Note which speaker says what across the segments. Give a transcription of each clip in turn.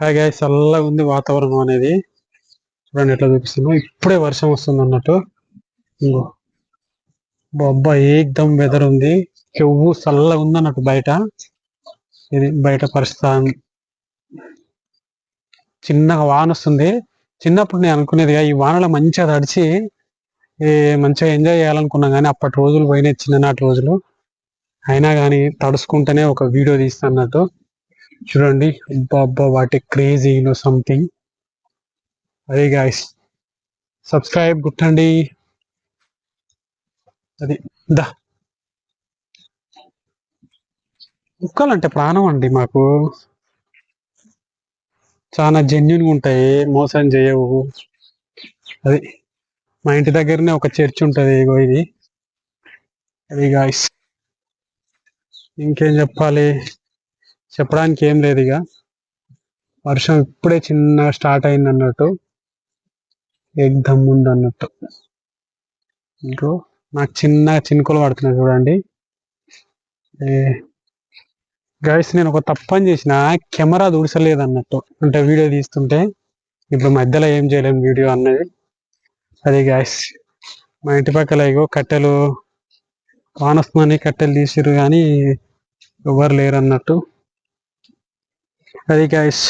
Speaker 1: Hi చల్లగా ఉంది వాతావరణం అనేది. చూడండి ఎట్లా చూపిస్తున్నాం. ఇప్పుడే వర్షం వస్తుంది అన్నట్టు. ఇంకో. అబ్బా ఏకదం వెదర్ ఉంది. చెవు చల్లగా ఉంది అన్నట్టు బయట. ఇది బయట పరిస్థితి. చిన్నగా వాన వస్తుంది. చిన్నప్పుడు నేను అనుకునేదిగా ఈ వానలో మంచిగా తడిచి మంచిగా ఎంజాయ్ చేయాలనుకున్నా కానీ అప్పటి రోజులు పోయినాయి చిన్ననాటి రోజులు. అయినా కానీ తడుచుకుంటేనే ఒక వీడియో తీస్తున్నట్టు చూడండి. అబ్బా అబ్బా వాటి క్రేజీ నో సంథింగ్ అదే గాయస్ సబ్స్క్రైబ్ గుట్టండి. అది దా. ముక్కలంటే ప్రాణం అండి మాకు. చాలా జెన్యున్గా ఉంటాయి. మోసం చేయవు. అది మా ఇంటి దగ్గరనే ఒక చర్చ్ ఉంటుంది ఇగో ఇది. అది గాయస్ ఇంకేం చెప్పాలి? చెప్పడానికి ఏం లేదు ఇక. వర్షం ఇప్పుడే చిన్నగా స్టార్ట్ అయింది అన్నట్టు. ఎగ్దమ్ ఉంది అన్నట్టు. ఇంకో నాకు చిన్న చినుకులు పడుతున్నాయి చూడండి. గైస్ నేను ఒక తప్పని చేసిన కెమెరా దుడిసలేదు అన్నట్టు. అంటే వీడియో తీస్తుంటే ఇప్పుడు మధ్యలో ఏం చేయలేము వీడియో అన్నది. అది గ్యాస్ మా ఇంటి పక్కల ఇగో కట్టెలు వానొస్తుందని కట్టెలు తీసిరు కానీ ఎవరు లేరు అన్నట్టు అది గైస్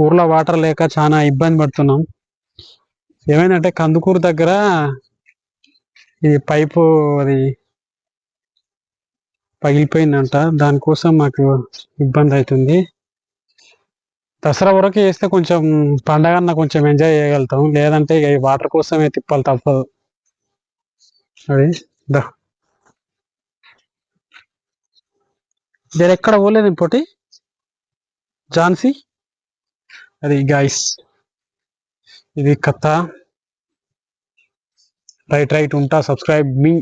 Speaker 1: ఊర్లో వాటర్ లేక చాలా ఇబ్బంది పడుతున్నాం. ఏమైందంటే కందుకూరు దగ్గర ఈ పైపు అది పగిలిపోయిందంట. దానికోసం మాకు ఇబ్బంది అవుతుంది దసరా వరకు వేస్తే కొంచెం పండగ అన్న కొంచెం ఎంజాయ్ చేయగలుగుతాం. లేదంటే ఇక ఈ వాటర్ కోసమే తిప్పాలి తప్పదు. అది దా. నేను ఎక్కడ పోలేదు ఇంకోటి ఝాన్సీ అది గైస్ ఇది కథ. రైట్ రైట్ ఉంటా. సబ్స్క్రైబ్ మీ